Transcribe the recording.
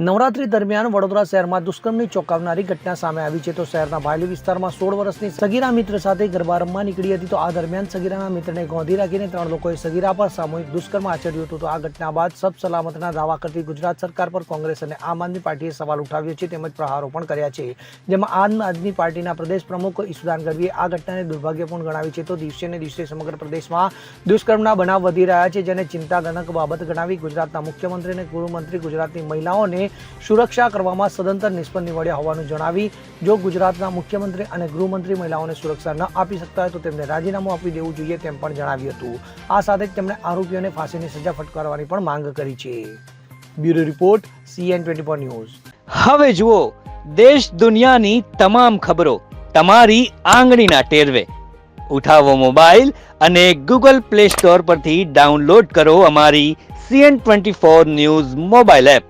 નવરાત્રી દરમિયાન વડોદરા શહેરમાં દુષ્કર્મની ચોંકાવનારી ઘટના સામે આવી છે. તો શહેરના ભાયલી વિસ્તારમાં સોળ વર્ષની સગીરા મિત્ર સાથે ગરબા રમવા નીકળી હતી. તો આ દરમિયાન સગીરાના મિત્રને ગોંધી રાખીને ત્રણ લોકોએ સગીરા પર સામૂહિક દુષ્કર્મ આચર્યું હતું. તો આ ઘટના બાદ સબ સલામતના દાવા કરતી ગુજરાત સરકાર પર કોંગ્રેસ અને આમ આદમી પાર્ટીએ સવાલ ઉઠાવ્યો છે તેમજ પ્રહારો પણ કર્યા છે. જેમાં આમ આદમી પાર્ટીના પ્રદેશ પ્રમુખ ઈશુદાન ગઢવીએ આ ઘટનાને દુર્ભાગ્યપૂર્ણ ગણાવી છે. તો દિવસે ને દિવસે સમગ્ર પ્રદેશમાં દુષ્કર્મના બનાવ વધી રહ્યા છે. જેને ચિંતાજનક બાબત ગણાવી ગુજરાતના મુખ્યમંત્રી અને ગૃહમંત્રી ગુજરાતની મહિલાઓને સુરક્ષા કરવામાં સદંતર નિષ્ફળ નીવડ્યા હોવાનું જણાવી, જો ગુજરાતના મુખ્યમંત્રી અને ગૃહમંત્રી મહિલાઓને સુરક્ષા ન આપી શકતા હોય તો તેમને રાજીનામું આપી દેવું જોઈએ તેમ પણ જણાવ્યું હતું. આ સાથે જ તેમણે આરોપીઓને ફાંસીની સજા ફટકારવાની પણ માંગ કરી છે. Bureau report CN twenty four news. હવે જુઓ, દેશ દુનિયાની તમામ ખબરો તમારી આંગળીના ટેરવે. ઉઠાવો મોબાઈલ અને ગૂગલ પ્લે સ્ટોર પરથી ડાઉનલોડ કરો અમારી CN twenty four news mobile app.